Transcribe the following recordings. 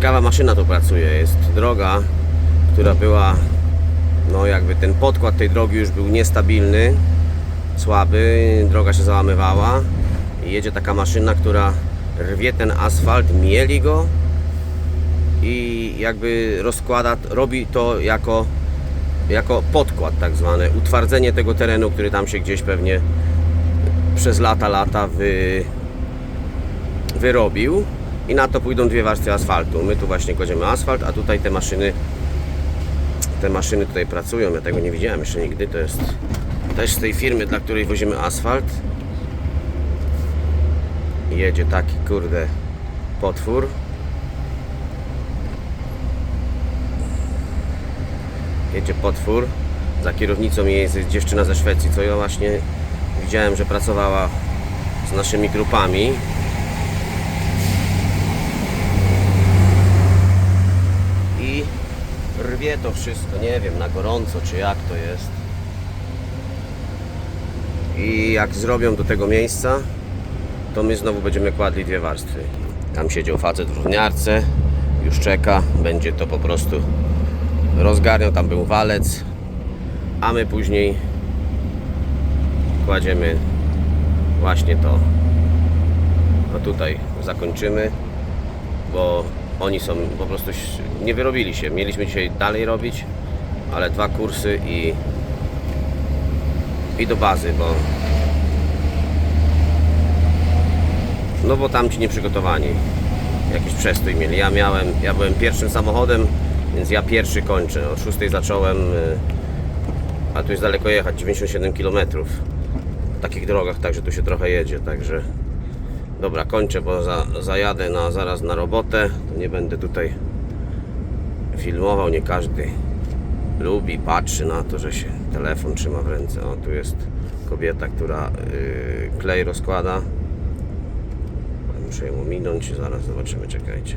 ciekawa maszyna tu pracuje. Jest droga, która była, no jakby ten podkład tej drogi już był niestabilny, słaby, droga się załamywała. I jedzie taka maszyna, która rwie ten asfalt, mieli go i jakby rozkłada, robi to jako, jako podkład tak zwany, utwardzenie tego terenu, który tam się gdzieś pewnie przez lata, lata wy, wyrobił i na to pójdą dwie warstwy asfaltu. My tu właśnie kładziemy asfalt, a tutaj te maszyny te maszyny tutaj pracują. Ja tego nie widziałem jeszcze nigdy. To jest też z tej firmy, dla której wozimy asfalt. Jedzie taki kurde potwór. Jedzie potwór. Za kierownicą jest dziewczyna ze Szwecji, co ja właśnie widziałem, że pracowała z naszymi grupami. I rwie to wszystko, nie wiem, na gorąco czy jak to jest. I jak zrobią do tego miejsca, to my znowu będziemy kładli dwie warstwy. Tam siedział facet w równiarce, już czeka, będzie to po prostu rozgarniał, tam był walec, a my później kładziemy właśnie to. No tutaj zakończymy, bo oni są po prostu nie wyrobili się. Mieliśmy dzisiaj dalej robić, ale dwa kursy i i do bazy, bo no bo tam ci nieprzygotowani jakiś przestój mieli. Ja miałem, ja byłem pierwszym samochodem, więc ja pierwszy kończę. O 6 zacząłem, y, a tu jest daleko jechać, 97 km. W takich drogach, także tu się trochę jedzie, także dobra, kończę, bo za, zajadę na, zaraz na robotę. Nie będę tutaj filmował, nie każdy lubi, patrzy na to, że się telefon trzyma w ręce. O, tu jest kobieta, która yy, klej rozkłada. Muszę ją ominąć, zaraz zobaczymy, czekajcie.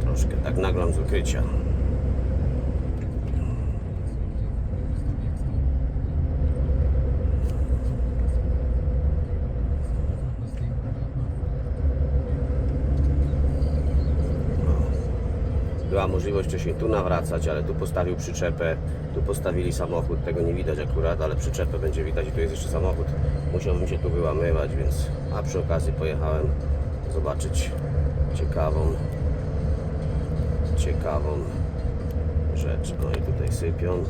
Troszkę tak nagram z ukrycia. Była możliwość wcześniej tu nawracać, ale tu postawił przyczepę, tu postawili samochód, tego nie widać akurat, ale przyczepę będzie widać i tu jest jeszcze samochód. Musiałbym się tu wyłamywać, więc a przy okazji pojechałem zobaczyć ciekawą ciekawą rzecz. No i tutaj sypią.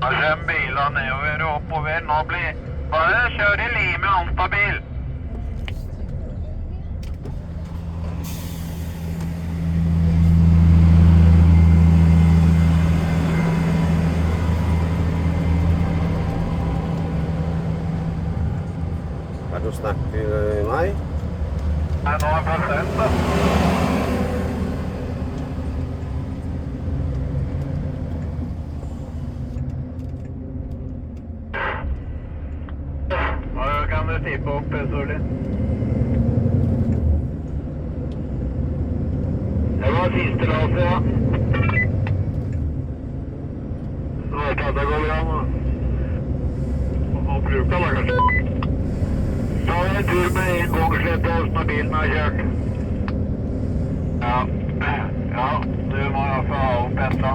Og kjører biler nedover og oppover. Nå blir Bare kjør i limet anstabil. Du snakket med meg? Nei, nå er det prosent, da. Nå kan du tippe opp, Solli. Det var siste laset, ja. Så vet jeg at det går bra nå. Og bruker da, kanskje er det tur med en gang slipp oss når bilen har kjørt. Ja. Ja, du må iallfall ha opp hetta.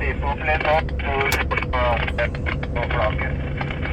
Tipp opp litt opp, og flagget.